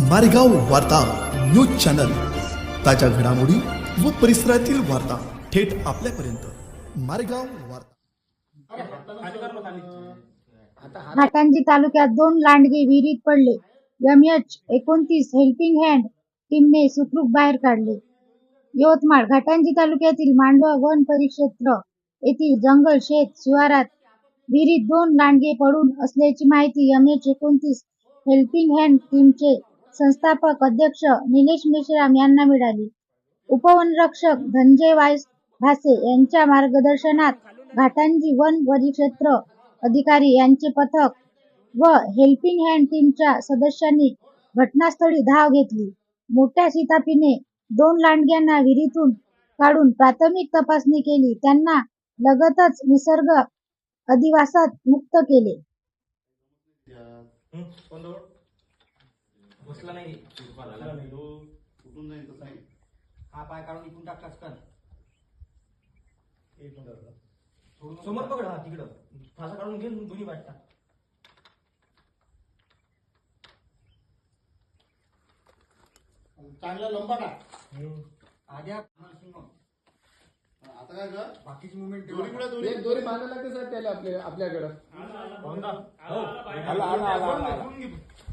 मारेगाव वार्ता news channel. ताज्या घडामोडी व परिसरातील वार्ता थेट आपल्यापर्यंत. मारेगाव वार्ता. घाटंजी तालुक्यात दोन लांडगे विहिरीत पडले. एम एच एकोणतीस हेल्पिंग हँड टीमने सुखरूप बाहेर काढले. यवतमाळ घाटांजी तालुक्यातील मांडवा वन परिक्षेत्र येथील जंगल शेत शिवारात विहिरीत दोन लांडगे पडून असल्याची माहिती एम एच एकोणतीस हेल्पिंग हँड टीमचे संस्थापक अध्यक्ष निलेश मेश्राम यांना मिळाली. उपवनरक्षक धनंजय वायस भासे यांच्या मार्गदर्शनात घाटांजी वन परिक्षेत्र अधिकारी यांचे पथक व हेल्पिंग हँड टीमच्या सदस्यांनी घटनास्थळी धाव घेतली. मोठ्या शिताफीने दोन लांडग्यांना विहिरीतून काढून प्राथमिक तपासणी केली. त्यांना लगतच निसर्ग अधिवासात मुक्त केले. बसला नाही हा पाय काढून इकडून टाकलास का समोर पकड हा तिकडं. फासा काढून घे दोन्ही वाटता चांगला लंबा टाक. आद्या आता काय कर? बाकीची मुवमेंट दोन्ही पुढे दोन्ही एक दोरी बांधायला लागते साहेब त्याला आपल्या आपल्याकडं. आला आला. आला आला.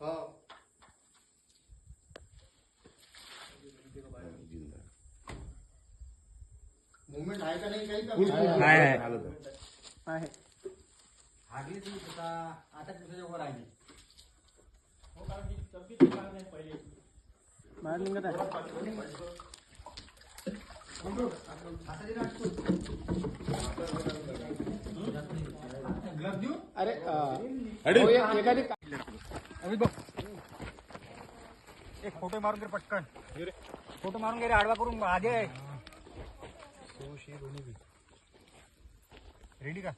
हा मुवमेंट आहे का नाही काही का नाही? हागली ती आता आता तुझ्या वर आली. ग्लव्ह देऊ अरे अं, हो, एक- एखादी एक फोटो मारून दे पटकन. फोटो मारून घे रे आडवा करून आधी आहे. रेडी का?